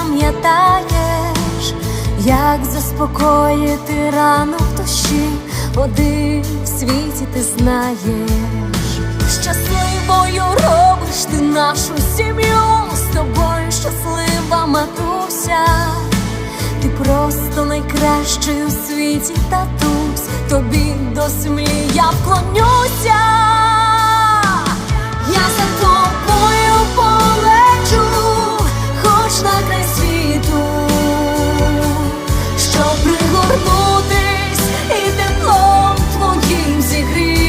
пам'ятаєш, як заспокоїти рану в душі, води в світі ти знаєш, щасливою робиш ти нашу сім'ю. З тобою щаслива матуся, ти просто найкращий у світі татусь, тобі до землі я вклонюся.